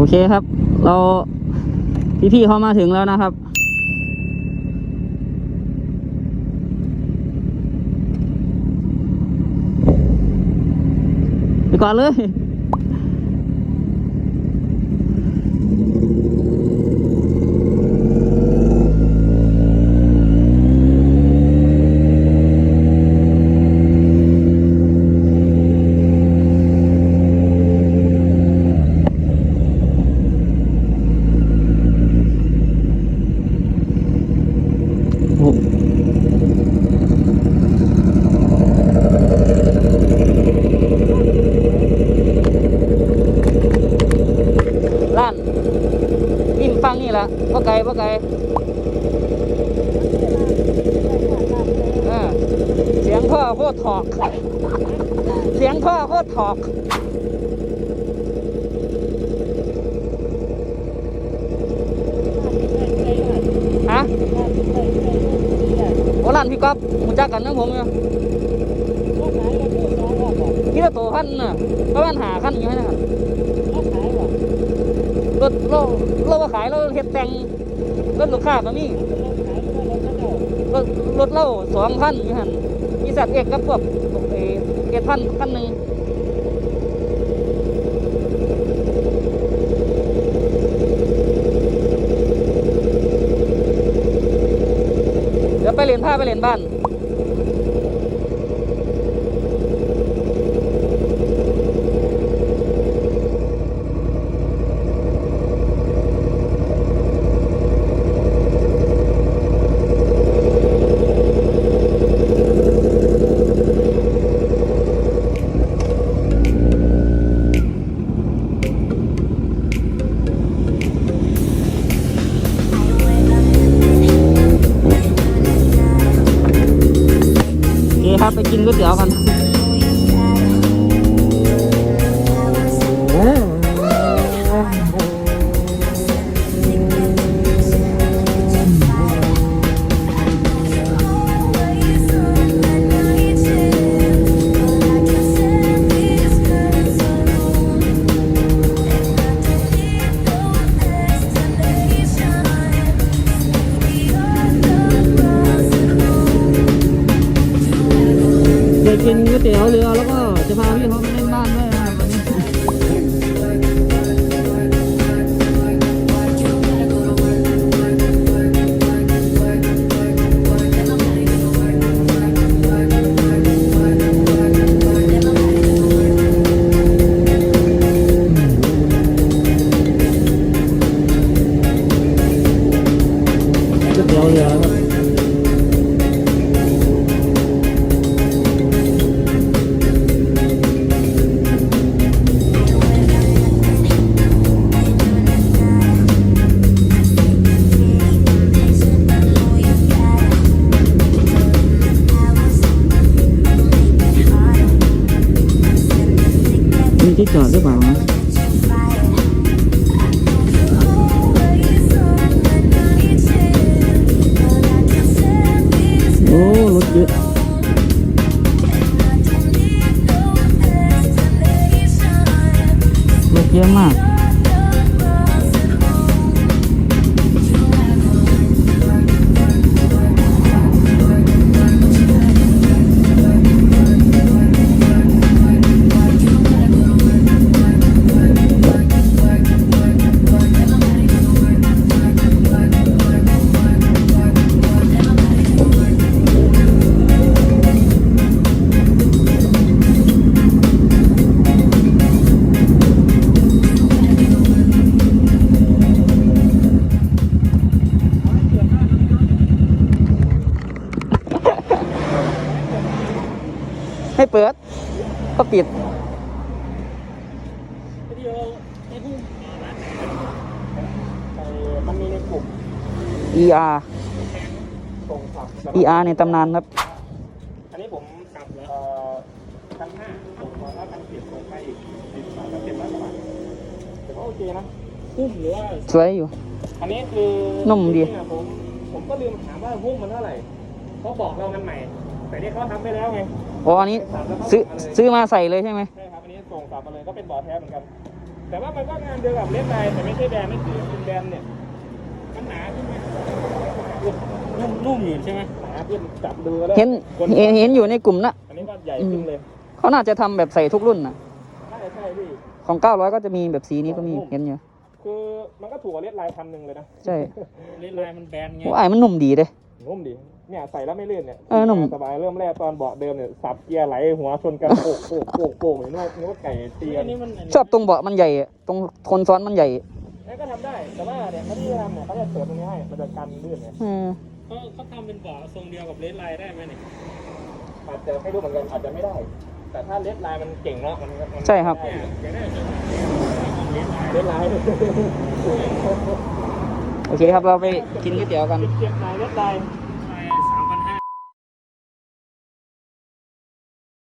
โอเคครับ เราพี่ๆเขามาถึงแล้วนะครับไปก่อนเลย โอ้โหร้านริมฟังนี่แห ละพ่ไกลพ่ไกลเออเสียงพ่อโคตรถอก เสียงพ่อโคตรถอกฮะโอ้ร้านพี่ก๊อฟมูจักกันนะผมเนี่ยที่ละตัวพันน่ะประมาณหาขั้นอยู่ไหมนะครับรถเราเราว่าขายเราเฮ็ดแต่ง รถลูกค้าก็มีรถรถเราสองพันอยู่หันมีสัตว์เอกกับพวกเอเอกพันคันหนึ่งเดี๋ยวไปเรียนผ้าไปเรียนบ้าน ไปกินก๋วยเตี๋ยวกัน กินก๋วยเตี๋ยวเรือแล้วก็จะพาพี่เขาไป ที่จอดหรือเปล่านะโอ้รถเยอะรถเยอะมาก ปิด ก็ปิด มันมีในกลุ่ม ER ส่งสับ ER ในตำนานครับ อันนี้ผมกลับเอ่อพันห้าส่งมาถ้าพันเจ็ดส่งไปอีกสิบบาทก็เจ็ดร้อยกว่าบาทแต่ก็โอเคนะหุ้มหรือว่า สวยอยู่ อันนี้คือนุ่มดีจริงๆอะผมผมก็ลืมถามว่าหุ้มมันเท่าไหร่เขาบอกเรามันใหม่ แต่นี่เขาทำไปแล้วไงอ๋ออันนี้ซื้อซื้อมาใส่เลยใช่ไหมใช่ครับอันนี้ส่งกลับมาเลยก็เป็นบอร์ดแท้เหมือนกัน แต่ว่ามันก็งานเดียวกับเลนไลน์แต่ไม่ใช่แบรนด์ไม่ถือเป็นแบรนด์เนี่ยมันหนาขึ้นไหมนุ่มนุ่มอยู่ใช่ไหมหนาขึ้นจับดูแล้วเห็นคนเห็นเห็นอยู่ในกลุ่มนะอันนี้ก็ใหญ่ขึ้นเลยเขาน่าจะทำแบบใส่ทุกรุ่นนะใช่ใช่พี่ของ900ก็จะมีแบบสีนี้ก็มีเห็นอยู่คือมันก็ถูกกว่าเลนไลน์พันหนึ่งเลยนะใช่เลนส์ลายมันแบนไงโอ้ไอ้มันนุ่มดีเลย นุ่มดีเนี่ยใส่แล้วไม่ลื่นเนี่ยเออนุ่ม สบายเริ่มแรกตอนเบาะเดิมเนี่ยสับเกียร์ไหลหัวชนกันโป่งโป่งโป่งโป่งเหมือนว่านึกว่าไก่เตียอันนนี้มันชอบตรงเบาะมันใหญ่อะตรงคนซ้อนมันใหญ่นั่นก็ทำได้แต่ว่าเนี่ยเขาที่ทำเนี่ยเขาจะเสริมตรงนี้ให้มันจะกันลื่นไงเออเขาเขาทำเป็นเบาะทรงเดียวกับเลนส์ลายได้ไหมเนี่ยอาจจะไม่รู้เหมือนกันอาจจะไม่ได้ แต่ถ้าเลดไลน์มันเก่งเนาะมันมันใช่ครับได้อยากได้เป็นเลนส์ลายเลดไลน์ โอเคครับเราไปกินก๋วยเตี๋ยวกัน เก็บไลน์เลดไลน์